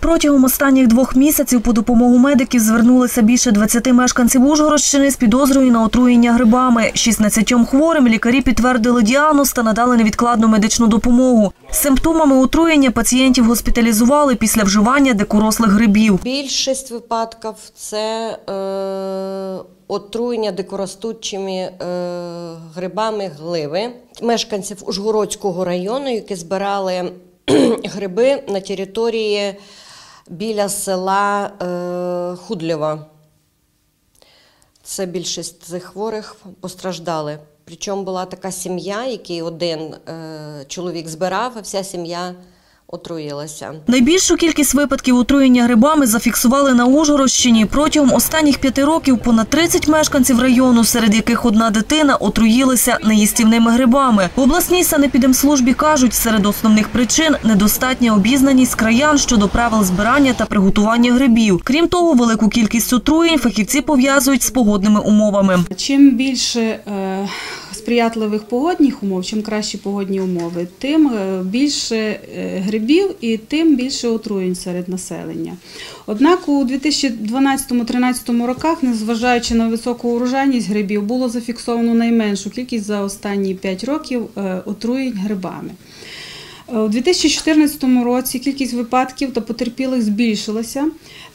Протягом останніх двох місяців по допомогу медиків звернулися більше 20 мешканців Ужгородщини з підозрою на отруєння грибами. 16 хворим лікарі підтвердили діагноз та надали невідкладну медичну допомогу. Симптомами отруєння пацієнтів госпіталізували після вживання дикорослих грибів. Більшість випадків це е, отруєння дикоростучими е, грибами гливи мешканців Ужгородського району, які збирали гриби на території біля села е, Худлєва. Це більшість цих хворих постраждали. Причому була така сім'я, який один е, чоловік збирав, а вся сім'я отруїлася. Найбільшу кількість випадків отруєння грибами зафіксували на Ужгородщині. Протягом останніх п'яти років понад 30 мешканців району, серед яких одна дитина, отруїлися неїстівними грибами. В обласній санепідемслужбі кажуть, серед основних причин – недостатня обізнаність краян щодо правил збирання та приготування грибів. Крім того, велику кількість отруєнь фахівці пов'язують з погодними умовами. Чим більше е, сприятливих погодних умов, чим кращі погодні умови, тим е, більше е, грибів і тим більше отруєнь серед населення. Однак у 2012-2013 роках, незважаючи на високу урожайність грибів, було зафіксовано найменшу кількість за останні 5 років е, отруєнь грибами. Е, У 2014 році кількість випадків та потерпілих збільшилася.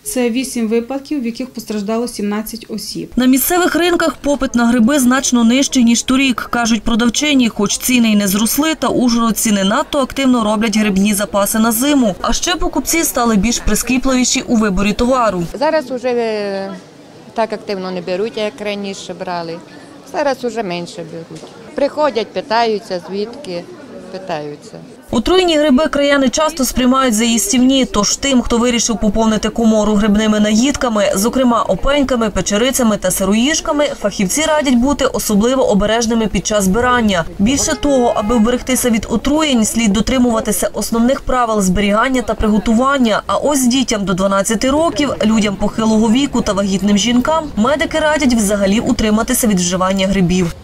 Це 8 випадків, в яких постраждало 17 осіб. На місцевих ринках попит на гриби значно нижчий, ніж торік, кажуть продавчині, хоч ціни й не зросли, та ужгородці не надто активно роблять грибні запаси на зиму. А ще покупці стали більш прискіпливіші у виборі товару. Зараз вже е, так активно не беруть, як раніше брали. Зараз вже менше беруть. Приходять, питаються, звідки питаються. Отруєні гриби краяни часто сприймають за їстівні, тож тим, хто вирішив поповнити комору грибними наїдками, зокрема опеньками, печерицями та сироїжками, фахівці радять бути особливо обережними під час збирання. Більше того, аби вберегтися від отруєнь, слід дотримуватися основних правил зберігання та приготування. А ось дітям до 12 років, людям похилого віку та вагітним жінкам медики радять взагалі утриматися від вживання грибів.